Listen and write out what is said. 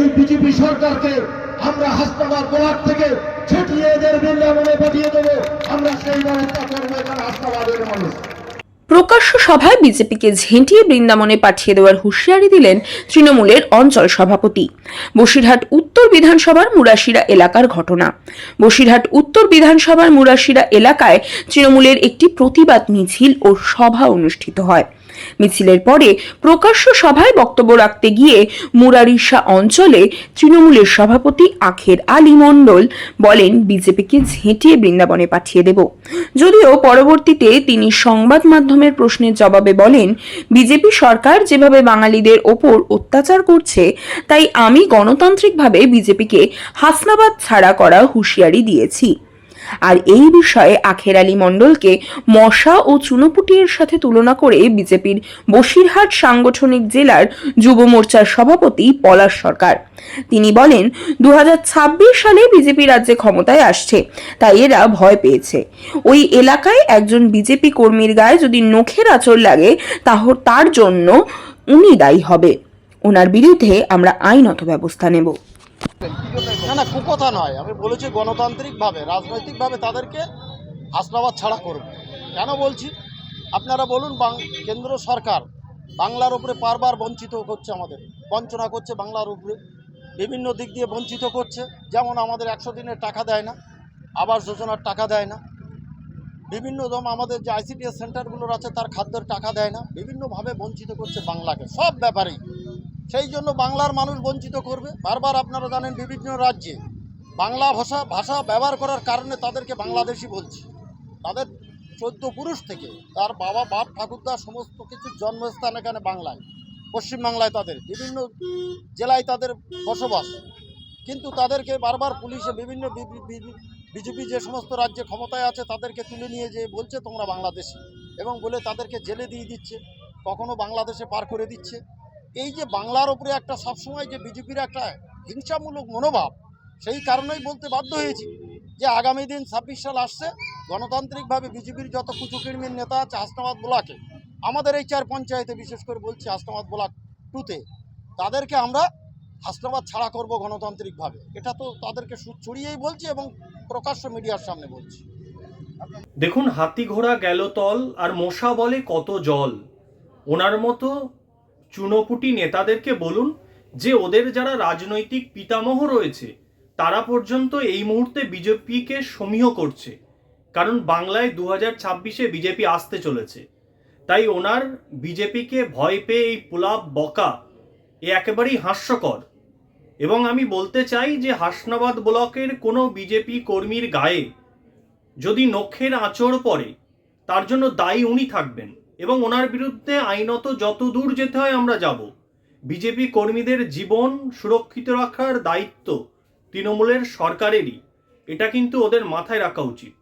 এই বিজেপি সরকারকে আমরা হাসপাতাল ব্লক থেকে ছুটিয়ে এদের বৃন্দাবনে পাঠিয়ে আমরা সেই ব্যবস্থা করব এখানে মানুষ। প্রকাশ্য সভায় বিজেপিকে ঝেঁটিয়ে বৃন্দাবনে পাঠিয়ে দেওয়ার হুঁশিয়ারি দিলেন তৃণমূলের অঞ্চল সভাপতি। বসিরহাট উত্তর বিধানসভার মুরাশিরা এলাকার ঘটনা। বসিরহাট উত্তর বিধানসভার মুরাশিরা এলাকায় তৃণমূলের একটি প্রতিবাদ মিছিল ও সভা অনুষ্ঠিত হয়। মিছিলের পরে প্রকাশ্য সভায় বক্তব্য রাখতে গিয়ে মুরারিসা অঞ্চলে তৃণমূলের সভাপতি আখের আলী মণ্ডল বলেন, বিজেপিকে ঝেঁটিয়ে বৃন্দাবনে পাঠিয়ে দেব। যদিও পরবর্তীতে তিনি সংবাদ মাধ্যমের প্রশ্নের জবাবে বলেন, বিজেপি সরকার যেভাবে বাঙালিদের ওপর অত্যাচার করছে, তাই আমি গণতান্ত্রিকভাবে বিজেপিকে হাসনাবাদ ছাড়া করা হুঁশিয়ারি দিয়েছি। আর এই বিষয়ে আখের আলী মণ্ডলকে মশা ও চুনোপুটির সাথে তুলনা করে বিজেপির বসিরহাট সাংগঠনিক জেলার যুব মোর্চার সভাপতি পলাশ সরকার। তিনি বলেন দু সালে বিজেপি রাজ্যে ক্ষমতায় আসছে, তাই এরা ভয় পেয়েছে। ওই এলাকায় একজন বিজেপি কর্মীর গায়ে যদি নখের আচর লাগে, তাহ তার জন্য উনি দায়ী হবে। ওনার বিরুদ্ধে আমরা আইনত ব্যবস্থা নেব। না না, কুকথা নয়। আমি বলেছি গণতান্ত্রিকভাবে, রাজনৈতিকভাবে তাদেরকে হাসনাবাদ ছাড়া করব কেন বলছি? আপনারা বলুন কেন্দ্র সরকার বাংলার উপরে বারবার বঞ্চিত করছে আমাদের। বঞ্চনা করছে বাংলার উপরে। বিভিন্ন দিক দিয়ে বঞ্চিত করছে। যেমন আমাদের একশো দিনের টাকা দেয় না, আবাস যোজনার টাকা দেয় না। বিভিন্ন দম আমাদের যে আইসিডিএস সেন্টারগুলোর আছে, তার খাদ্যের টাকা দেয় না। বিভিন্নভাবে বঞ্চিত করছে বাংলাকে। সব ব্যাপারেই। সেই জন্য বাংলার মানুষ বঞ্চিত করবে। বারবার আপনারা জানেন বিভিন্ন রাজ্যে বাংলা ভাষা ভাষা ব্যবহার করার কারণে তাদেরকে বাংলাদেশি বলছে। তাদের চোদ্দ পুরুষ থেকে তার বাবা বাপ, ঠাকুরদা সমস্ত কিছুর জন্মস্থান এখানে বাংলায়, পশ্চিমবাংলায় তাদের, বিভিন্ন জেলায় তাদের বসবাস। কিন্তু তাদেরকে বারবার পুলিশে বিভিন্ন বিজেপি যে সমস্ত রাজ্যে ক্ষমতায় আছে তাদেরকে তুলে নিয়ে যে বলছে তোমরা বাংলাদেশি এবং বলে তাদেরকে জেলে দিয়ে দিচ্ছে, কখনো বাংলাদেশে পার করে দিচ্ছে। এই যে বাংলার ওপরে একটা সবসময় যে বিজেপির একটা হিংসামূলক মনোভাব, সেই কারণেই বলতে বাধ্য হয়েছি যে আগামী দিন ছাব্বিশ সাল আসছে, গণতান্ত্রিকভাবে বিজেপির যত কুচুকির্মির নেতা আছে হাসনাবাদ ব্লকে, আমাদের এই চার পঞ্চায়েতে বিশেষ করে বলছি হাসনাবাদ ব্লক টুতে তাদেরকে আমরা হাসনাবাদ ছাড়া করব গণতান্ত্রিকভাবে। এটা তো তাদেরকে ছড়িয়েই বলছি এবং প্রকাশ্য মিডিয়ার সামনে বলছি। দেখুন হাতি ঘোড়া গেল তল আর মশা বলে কত জল। ওনার মতো চুনোপুটি নেতাদেরকে বলুন যে ওদের যারা রাজনৈতিক পিতামহ রয়েছে, তারা পর্যন্ত এই মুহূর্তে বিজেপিকে সমীহ করছে। কারণ বাংলায় দু হাজার ছাব্বিশে বিজেপি আসতে চলেছে। তাই ওনার বিজেপিকে ভয় পেয়ে এই পোলাপ বকা এ একেবারেই হাস্যকর। এবং আমি বলতে চাই যে হাসনাবাদ ব্লকের কোনো বিজেপি কর্মীর গায়ে যদি নখের আঁচড় পড়ে, তার জন্য দায়ী উনি থাকবেন। এবং ওনার বিরুদ্ধে আইনত যত দূর যেতে হয় আমরা যাব। বিজেপি কর্মীদের জীবন সুরক্ষিত রাখার দায়িত্ব তৃণমূলের সরকারেরই। এটা কিন্তু ওদের মাথায় রাখা উচিত।